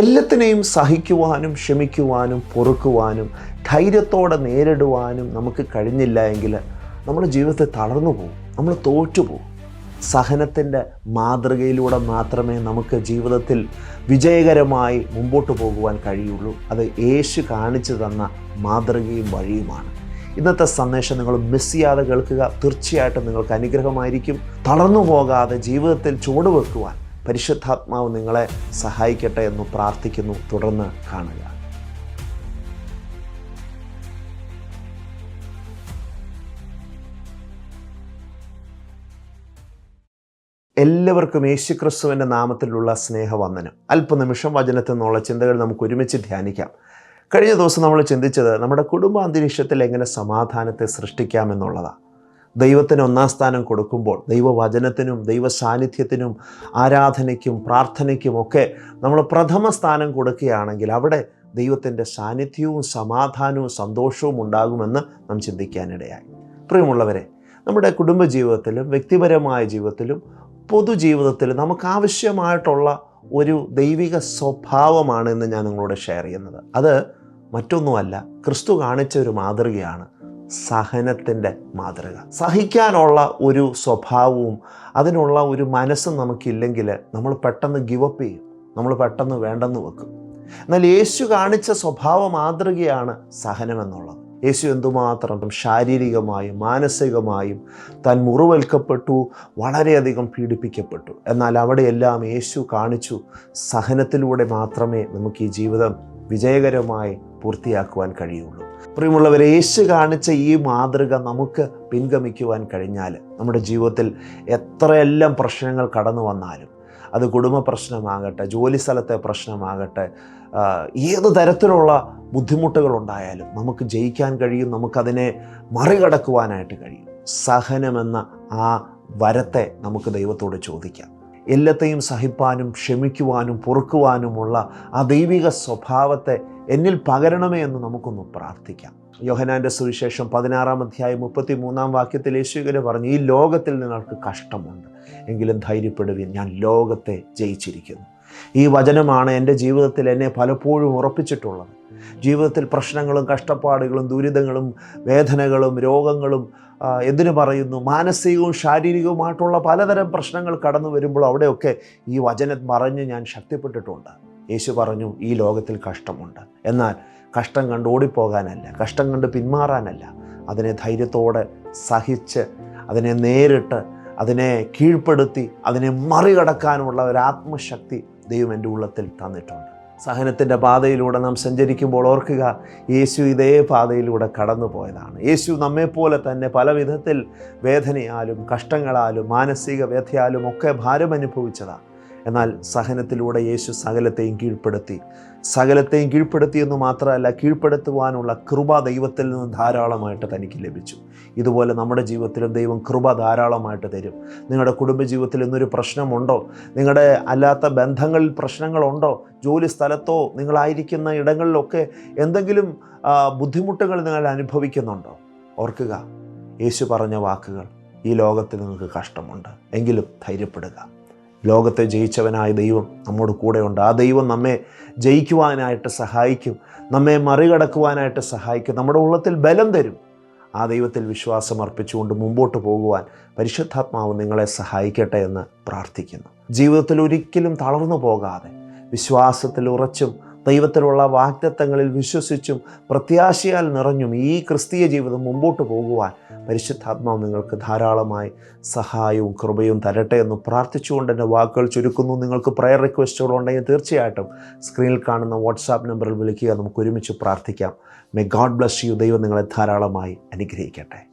എല്ലാത്തിനെയും സഹിക്കുവാനും ക്ഷമിക്കുവാനും പൊറുക്കുവാനും ധൈര്യത്തോടെ നേരിടുവാനും നമുക്ക് കഴിഞ്ഞില്ല എങ്കിൽ നമ്മുടെ ജീവിതത്തെ തളർന്നു പോകും നമ്മൾ തോറ്റുപോകും സഹനത്തിന്റെ മാതൃകയിലൂടെ മാത്രമേ നമുക്ക് ജീവിതത്തിൽ വിജയകരമായി മുമ്പോട്ട് പോകുവാൻ കഴിയുള്ളൂ. അത് യേശു കാണിച്ചു തന്ന മാതൃകയും വഴിയുമാണ്. ഇന്നത്തെ സന്ദേശം നിങ്ങൾ മിസ് ചെയ്യാതെ കേൾക്കുക. തീർച്ചയായിട്ടും നിങ്ങൾക്ക് അനുഗ്രഹമായിരിക്കും. തളർന്നു പോകാതെ ജീവിതത്തിൽ ചുവടുവെക്കുവാൻ പരിശുദ്ധാത്മാവ് നിങ്ങളെ സഹായിക്കട്ടെ എന്ന് പ്രാർത്ഥിക്കുന്നു. തുടർന്ന് കാണുക. എല്ലാവർക്കും യേശുക്രിസ്തുവിന്റെ നാമത്തിലുള്ള സ്നേഹവന്ദനം. അല്പനിമിഷം വചനത്തിൽ നിന്നുള്ള ചിന്തകൾ നമുക്ക് ഒരുമിച്ച് ധ്യാനിക്കാം. കഴിഞ്ഞ ദിവസം നമ്മൾ ചിന്തിച്ചത് നമ്മുടെ കുടുംബ അന്തരീക്ഷത്തിൽ എങ്ങനെ സമാധാനത്തെ സൃഷ്ടിക്കാമെന്നുള്ളതാണ് ദൈവത്തിന് ഒന്നാം സ്ഥാനം കൊടുക്കുമ്പോൾ ദൈവവചനത്തിനും ദൈവ സാന്നിധ്യത്തിനും ആരാധനയ്ക്കും പ്രാർത്ഥനയ്ക്കും ഒക്കെ നമ്മൾ പ്രഥമ സ്ഥാനം കൊടുക്കുകയാണെങ്കിൽ അവിടെ ദൈവത്തിന്റെ സാന്നിധ്യവും സമാധാനവും സന്തോഷവും ഉണ്ടാകുമെന്ന് നാം ചിന്തിക്കാനിടയായി. പ്രിയമുള്ളവരെ നമ്മുടെ കുടുംബജീവിതത്തിലും വ്യക്തിപരമായ ജീവിതത്തിലും പൊതുജീവിതത്തിലും നമുക്ക് ആവശ്യമായിട്ടുള്ള ഒരു ദൈവിക സ്വഭാവമാണ് ഇന്ന് ഞാൻ നിങ്ങളോട് ഷെയർ ചെയ്യുന്നത്. അത് മറ്റൊന്നുമല്ല ക്രിസ്തു കാണിച്ച ഒരു മാതൃകയാണ്. സഹനത്തിന്റെ മാതൃക. സഹിക്കാനുള്ള ഒരു സ്വഭാവവും അതിനുള്ള ഒരു മനസ്സും നമുക്കില്ലെങ്കിൽ നമ്മൾ പെട്ടെന്ന് ഗിവപ്പ് ചെയ്യും. നമ്മൾ പെട്ടെന്ന് വേണ്ടെന്ന് വെക്കും. എന്നാൽ യേശു കാണിച്ച സ്വഭാവ മാതൃകയാണ് സഹനമെന്നുള്ളത്. യേശു എന്തുമാത്രം ശാരീരികമായും മാനസികമായും താൻ മുറിവേൽക്കപ്പെട്ടു വളരെയധികം പീഡിപ്പിക്കപ്പെട്ടു. എന്നാൽ അവിടെയെല്ലാം യേശു കാണിച്ചു സഹനത്തിലൂടെ മാത്രമേ നമുക്ക് ഈ ജീവിതം വിജയകരമായി പൂർത്തിയാക്കുവാൻ കഴിയുള്ളൂ. പ്രിയമുള്ളവരെ യേശു കാണിച്ച ഈ മാതൃക നമുക്ക് പിൻഗമിക്കുവാൻ കഴിഞ്ഞാൽ നമ്മുടെ ജീവിതത്തിൽ എത്രയെല്ലാം പ്രശ്നങ്ങൾ കടന്നു വന്നാലും അത് കുടുംബ പ്രശ്നമാകട്ടെ ജോലി സ്ഥലത്തെ പ്രശ്നമാകട്ടെ ഏത് തരത്തിലുള്ള ബുദ്ധിമുട്ടുകൾ ഉണ്ടായാലും നമുക്ക് ജയിക്കാൻ കഴിയും നമുക്കതിനെ മറികടക്കുവാനായിട്ട് കഴിയും. സഹനമെന്ന ആ വരത്തെ നമുക്ക് ദൈവത്തോട് ചോദിക്കാം. എല്ലാത്തെയും സഹിപ്പാനും ക്ഷമിക്കുവാനും പൊറുക്കുവാനുമുള്ള ആ ദൈവിക സ്വഭാവത്തെ എന്നിൽ പകരണമേ എന്ന് നമുക്കൊന്ന് പ്രാർത്ഥിക്കാം. യോഹനാന്റെ സുവിശേഷം പതിനാറാം അധ്യായം മുപ്പത്തി മൂന്നാം വാക്യത്തിൽ യേശുവിനെ പറഞ്ഞു ഈ ലോകത്തിൽ നിങ്ങൾക്ക് കഷ്ടമുണ്ട് എങ്കിലും ധൈര്യപ്പെടുവിൻ ഞാൻ ലോകത്തെ ജയിച്ചിരിക്കുന്നു. ഈ വചനമാണ് എന്റെ ജീവിതത്തിൽ എന്നെ പലപ്പോഴും ഉറപ്പിച്ചിട്ടുള്ളത്. ജീവിതത്തിൽ പ്രശ്നങ്ങളും കഷ്ടപ്പാടുകളും ദുരിതങ്ങളും വേദനകളും രോഗങ്ങളും എന്തിനു പറയുന്നു? മാനസികവും ശാരീരികവുമായിട്ടുള്ള പലതരം പ്രശ്നങ്ങൾ കടന്നു വരുമ്പോൾ അവിടെയൊക്കെ ഈ വചനം പറഞ്ഞ് ഞാൻ ശക്തിപ്പെട്ടിട്ടുണ്ട്. യേശു പറഞ്ഞു ഈ ലോകത്തിൽ കഷ്ടമുണ്ട്. എന്നാൽ കഷ്ടം കണ്ട് ഓടിപ്പോകാനല്ല കഷ്ടം കണ്ട് പിന്മാറാനല്ല. അതിനെ ധൈര്യത്തോടെ സഹിച്ച് അതിനെ നേരിട്ട് അതിനെ കീഴ്പ്പെടുത്തി അതിനെ മറികടക്കാനുള്ള ഒരു ആത്മശക്തി ദൈവം എന്റെ ഉള്ളത്തിൽ തന്നിട്ടുണ്ട്. സഹനത്തിന്റെ പാതയിലൂടെ നാം സഞ്ചരിക്കുമ്പോൾ ഓർക്കുക യേശു ഇതേ പാതയിലൂടെ കടന്നു പോയതാണ് യേശു നമ്മെപ്പോലെ തന്നെ പല വിധത്തിൽ വേദനയാലും കഷ്ടങ്ങളാലും മാനസിക വ്യഥയാലും ഒക്കെ ഭാരം അനുഭവിച്ചതാണ് എന്നാൽ സഹനത്തിലൂടെ യേശു സകലത്തെയും കീഴ്പ്പെടുത്തി. സകലത്തെയും കീഴ്പ്പെടുത്തി എന്ന് മാത്രമല്ല കീഴ്പ്പെടുത്തുവാനുള്ള കൃപ ദൈവത്തിൽ നിന്ന് ധാരാളമായിട്ട് തനിക്ക് ലഭിച്ചു. ഇതുപോലെ നമ്മുടെ ജീവിതത്തിലും ദൈവം കൃപ ധാരാളമായിട്ട് തരും. നിങ്ങളുടെ കുടുംബജീവിതത്തിൽ ഇന്നൊരു പ്രശ്നമുണ്ടോ? നിങ്ങളുടെ അല്ലാത്ത ബന്ധങ്ങളിൽ പ്രശ്നങ്ങളുണ്ടോ? ജോലി സ്ഥലത്തോ നിങ്ങളായിരിക്കുന്ന ഇടങ്ങളിലൊക്കെ എന്തെങ്കിലും ബുദ്ധിമുട്ടുകൾ നിങ്ങൾ അനുഭവിക്കുന്നുണ്ടോ? ഓർക്കുക യേശു പറഞ്ഞ വാക്കുകൾ ഈ ലോകത്തിൽ നിങ്ങൾക്ക് കഷ്ടമുണ്ട്. എങ്കിലും ധൈര്യപ്പെടുക. ലോകത്തെ ജയിച്ചവനായ ദൈവം നമ്മോട് കൂടെയുണ്ട്. ആ ദൈവം നമ്മെ ജയിക്കുവാനായിട്ട് സഹായിക്കും. നമ്മെ മറികടക്കുവാനായിട്ട് സഹായിക്കും. നമ്മുടെ ഉള്ളത്തിൽ ബലം തരും. ആ ദൈവത്തിൽ വിശ്വാസം അർപ്പിച്ചുകൊണ്ട് മുമ്പോട്ട് പോകുവാൻ പരിശുദ്ധാത്മാവ് നിങ്ങളെ സഹായിക്കട്ടെ എന്ന് പ്രാർത്ഥിക്കുന്നു. ജീവിതത്തിൽ ഒരിക്കലും തളർന്നു പോകാതെ വിശ്വാസത്തിൽ ഉറച്ചും ദൈവത്തിലുള്ള വാഗ്ദത്തങ്ങളിൽ വിശ്വസിച്ചും പ്രത്യാശയാൽ നിറഞ്ഞും ഈ ക്രിസ്തീയ ജീവിതം മുമ്പോട്ട് പോകുവാൻ പരിശുദ്ധാത്മാവ് നിങ്ങൾക്ക് ധാരാളമായി സഹായവും കൃപയും തരട്ടെ എന്ന് പ്രാർത്ഥിച്ചുകൊണ്ട് എന്റെ വാക്കുകൾ ചുരുക്കുന്നു. നിങ്ങൾക്ക് പ്രയർ റിക്വസ്റ്റുകൾ ഉണ്ടെങ്കിൽ തീർച്ചയായിട്ടും സ്ക്രീനിൽ കാണുന്ന വാട്സാപ്പ് നമ്പറിൽ വിളിക്കുക. നമുക്ക് ഒരുമിച്ച് പ്രാർത്ഥിക്കാം. മേ ഗോഡ് ബ്ലസ് യു ദൈവം നിങ്ങളെ ധാരാളമായി അനുഗ്രഹിക്കട്ടെ.